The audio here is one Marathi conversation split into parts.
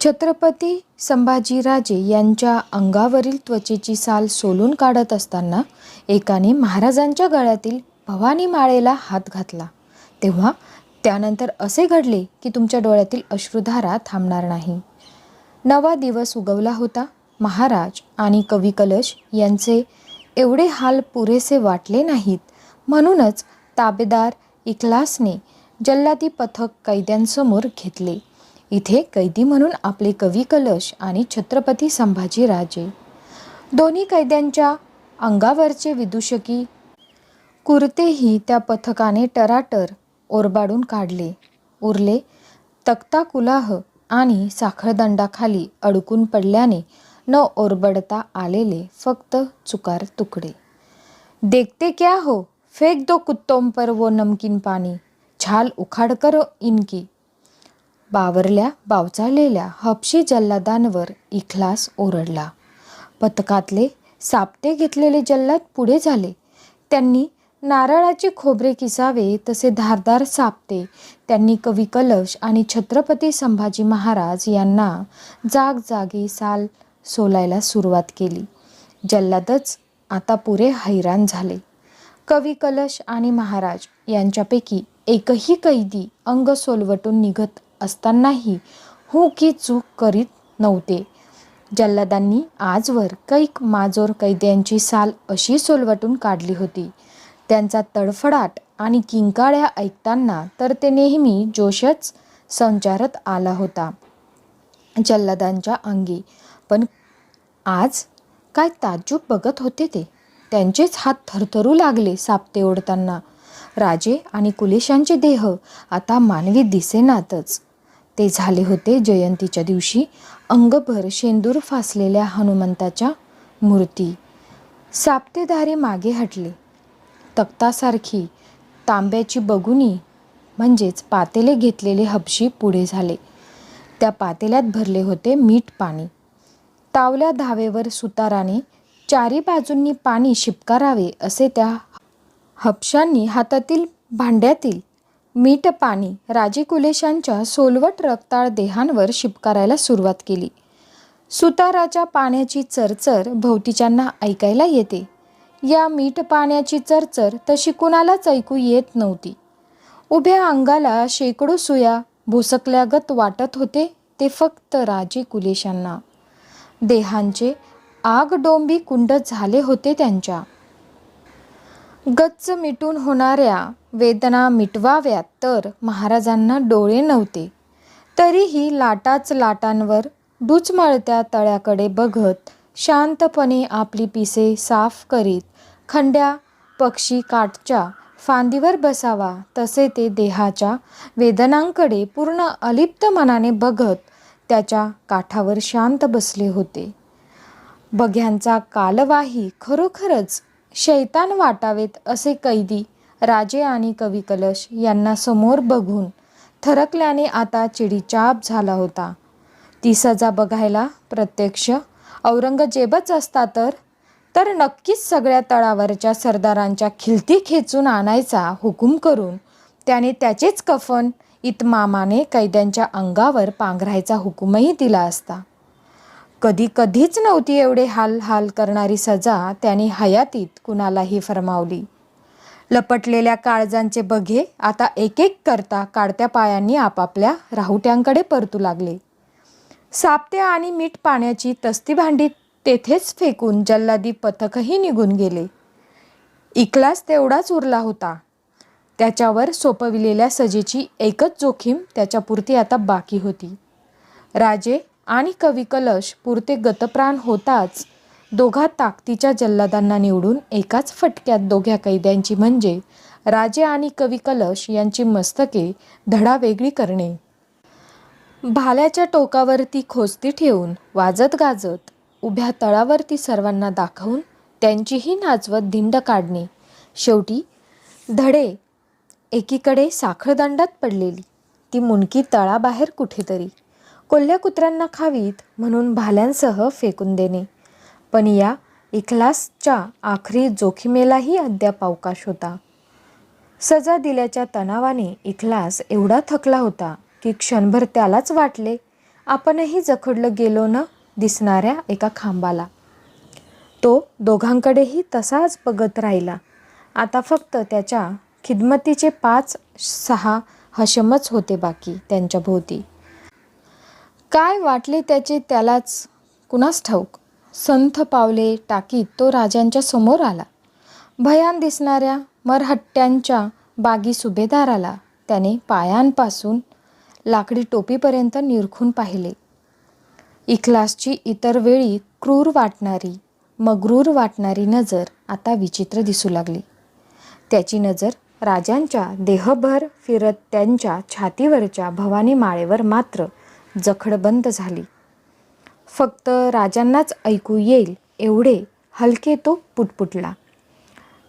छत्रपती संभाजीराजे यांच्या अंगावरील त्वचेची साल सोलून काढत असताना एकाने महाराजांच्या गळ्यातील भवानी माळेला हात घातला. तेव्हा त्यानंतर असे घडले की तुमच्या डोळ्यातील अश्रुधारा थांबणार नाही. नवा दिवस उगवला होता. महाराज आणि कवी कलश यांचे एवढे हाल पुरेसे वाटले नाहीत. म्हणूनच ताबेदार इखलासने जल्लादी पथक कैद्यांसमोर घेतले. इथे कैदी म्हणून आपले कवी कलश आणि छत्रपती संभाजीराजे दोन्ही कैद्यांच्या अंगावरचे विदूषकी कुर्तेही त्या पथकाने टराटर ओरबाडून काढले. उरले तक्ता कुलाह आणि साखळदंडाखाली अडकून पडल्याने न ओरबडता आलेले फक्त चुकार तुकडे. देखते क्या हो? फेक दो कुत्तों पर वो नमकीन पाणी छाल उखाड करो इनकी. बावरल्या बावचालेल्या हपशी जल्लादांवर इखलास ओरडला. पथकातले सापटे घेतलेले जल्लाद पुढे झाले. त्यांनी नारळाचे खोबरे किसावे तसे धारदार सापते त्यांनी कवी कलश आणि छत्रपती संभाजी महाराज यांना जागजागी साल सोलायला सुरुवात केली. जल्लादच आता पुरे हैराण झाले. कवी कलश आणि महाराज यांच्यापैकी एकही कैदी अंग सोलवटून निघत असतानाही हू की चूक करीत नव्हते. जल्लादांनी आजवर कैक माजोर कैद्यांची साल अशी सोलवटून काढली होती. त्यांचा तडफडाट आणि किंकाळ्या ऐकताना तर ते नेहमी जोशच संचारत आला होता. जल्लादांच्या अंगी पण आज काय ताज्जूब बघत होते ते? त्यांचेच हात थरथरू लागले सापते ओढताना. राजे आणि कुलेशांचे देह आता मानवी दिसेनातच. ते झाले होते जयंतीच्या दिवशी. अंगभर शेंदूर फासलेल्या हनुमंताच्या मूर्ती. सापतेधारे मागे हटले. तक्तासारखी तांब्याची बगुनी म्हणजेच पातेले घेतलेले हबशी पुढे झाले. त्या पातेल्यात भरले होते मीठ पाणी. तावल्या धावेवर सुताराने चारी बाजूंनी पाणी शिपकारावे असे त्या हपशांनी हातातील भांड्यातील मीठ पाणी राजे कुलेशांच्या सोलवट रक्ताळ देहांवर शिपकारायला सुरुवात केली. सुताराच्या पाण्याची चरचर भोवतीच्यांना ऐकायला येते. या मीठ पाण्याची चरचर तशी कुणालाच ऐकू येत नव्हती. उभ्या अंगाला शेकडो सुया भोसकल्यागत वाटत होते ते फक्त राजे कुलेशांना. देहांचे आगडोंबी कुंड झाले होते त्यांच्या. गच्च मिटून होणाऱ्या वेदना मिटवाव्यात तर महाराजांना डोळे नव्हते. तरीही लाटाच लाटांवर डुचमळत्या तळ्याकडे बघत शांतपणे आपली पिसे साफ करीत खंड्या पक्षी काठच्या फांदीवर बसावा तसे ते देहाच्या वेदनांकडे पूर्ण अलिप्त मनाने बघत त्याच्या काठावर शांत बसले होते. बघ्यांचा कालवाही खरोखरच शैतान वाटावेत असे कैदी राजे आणि कवी कलश यांना समोर बघून थरकल्याने आता चिडीचाप झाला होता. ती सजा बघायला प्रत्यक्ष औरंगजेबच असता तर? तर नक्कीच सगळ्या तळावरच्या सरदारांच्या खिलती खेचून आणायचा हुकूम करून त्याने त्याचेच कफन इतमामाने कैद्यांच्या अंगावर पांघरायचा हुकूमही दिला असता. कधी कधीच नव्हती एवढे हाल हाल करणारी सजा त्याने हयातीत कुणालाही फरमावली. लपटलेल्या काळजांचे बघे. आता एक एक करता काढत्या पायांनी आपापल्या राहुट्यांकडे परतू लागले. सापत्या आणि मीठ पाण्याची तस्ती भांडी तेथेच फेकून जल्लादी पथकही निघून गेले. इकलास तेवढाच उरला होता. त्याच्यावर सोपविलेल्या सजेची एकच जोखीम त्याच्यापुरती आता बाकी होती. राजे आणि कवी कलश पुरते गतप्राण होताच दोघा ताकदीच्या जल्लादांना निवडून एकाच फटक्यात दोघ्या कैद्यांची म्हणजे राजे आणि कवी कलश यांची मस्तके धडा वेगळी करणे. भाल्याच्या टोकावरती खोचती ठेवून वाजत गाजत उभ्या तळावरती सर्वांना दाखवून त्यांचीही नाचवत धिंड काढणे. शेवटी धडे एकीकडे साखळदंडात पडलेली. ती मुंडकी तळाबाहेर कुठेतरी. कोल्ह्या कुत्र्यांना खावीत म्हणून भाल्यांसह फेकून देणे. पण या इखलासच्या आखरी जोखिमेलाही अद्याप अवकाश होता. सजा दिल्याच्या तणावाने इखलास एवढा थकला होता की क्षणभर त्यालाच वाटले आपणही जखडलं गेलो न दिसणाऱ्या एका खांबाला. तो दोघांकडेही तसाच बघत राहिला. आता फक्त त्याच्या खिदमतीचे पाच सहा हशमच होते बाकी त्यांच्या भोवती. काय वाटले त्याचे त्यालाच? कुणास ठाऊक? संथ पावले टाकीत तो राजांच्या समोर आला. भयान दिसणाऱ्या मरहट्ट्यांच्या बागी सुभेदाराला त्याने पायांपासून लाकडी टोपीपर्यंत निरखून पाहिले. इखलासची इतर वेळी क्रूर वाटणारी मगरूर वाटणारी नजर आता विचित्र दिसू लागली. त्याची नजर राजांच्या देहभर फिरत त्यांच्या छातीवरच्या भवानी माळेवर मात्र जखडबंद झाली. फक्त राजांनाच ऐकू येईल एवढे हलके तो पुटपुटला.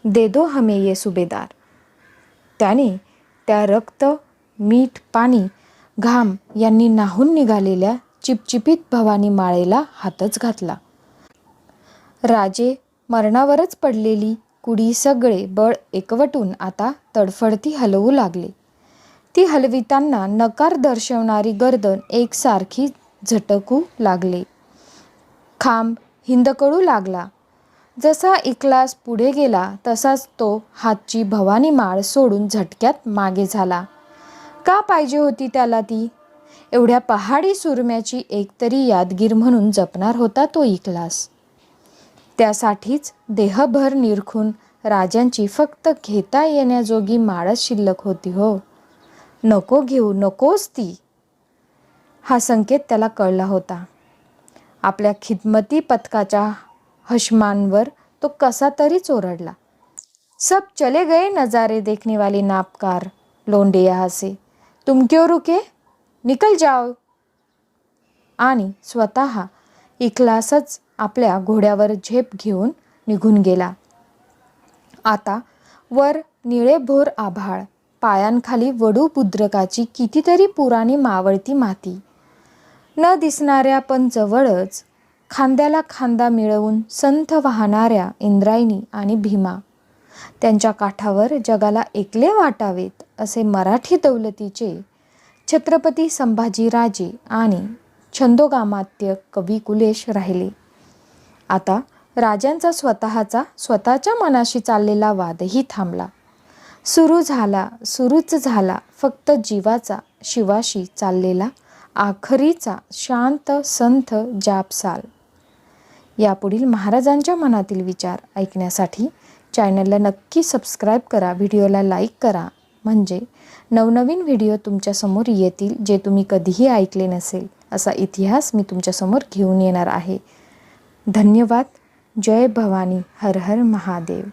दे दो हमे ये सुभेदार त्याने त्या रक्त मीठ पाणी घाम यांनी नाहून निघालेल्या चिपचिपीत भवानी माळेला हातच घातला. राजे मरणावरच पडलेली कुडी सगळे बळ एकवटून आता तडफडती हलवू लागले. ती हलविताना नकार दर्शवणारी गर्दन एकसारखी झटकू लागले. खांब हिंदकळू लागला. जसा इकलास पुढे गेला तसाच तो हातची भवानी माळ सोडून झटक्यात मागे झाला. का पाहिजे होती त्याला ती? एवढ्या पहाडी सुरम्याची एकतरी यादगीर म्हणून जपणार होता तो इकलास त्यासाठीच देहभर निरखून राजांची फक्त घेता येण्याजोगी माळच शिल्लक होती हो. नको घेऊ नकोच ती. हा संकेत त्याला कळला होता. आपल्या खिदमती पथकाच्या हशमांवर तो कसा तरी चोरडला. सब चले गए नज़ारे देखने वाली नापकार लोंडे यहाँ से तुम क्यों रुके? निकल जाओ. आणि स्वतः इखलासच आपल्या घोड्यावर झेप घेऊन निघून गेला. आता वर निळेभोर आभाळ पायांखाली वडू बुद्रकाची कितीतरी पुराणी मावळती माती. न दिसणाऱ्या पण जवळच खांद्याला खांदा मिळवून संथ वाहणाऱ्या इंद्रायणी आणि भीमा. त्यांच्या काठावर जगाला एकले वाटावेत असे मराठी दौलतीचे छत्रपती संभाजीराजे आणि छंदोगामात्य कवी कुलेश राहिले. आता राजांचा स्वतःचा स्वतःच्या मनाशी चाललेला वादही थांबला. सुरू झाला सुरूच झाला फक्त जीवाचा शिवाशी चाललेला आखरीचा शांत संथ जापसाल. यापुढील महाराजांच्या मनातील विचार ऐकण्यासाठी चॅनलला नक्की सबस्क्राईब करा व्हिडिओला लाईक करा. म्हणजे नवनवीन व्हिडिओ तुमच्यासमोर येतील जे तुम्ही कधीही ऐकले नसेल असा इतिहास मी तुमच्यासमोर घेऊन येणार आहे. धन्यवाद. जय भवानी. हर हर महादेव.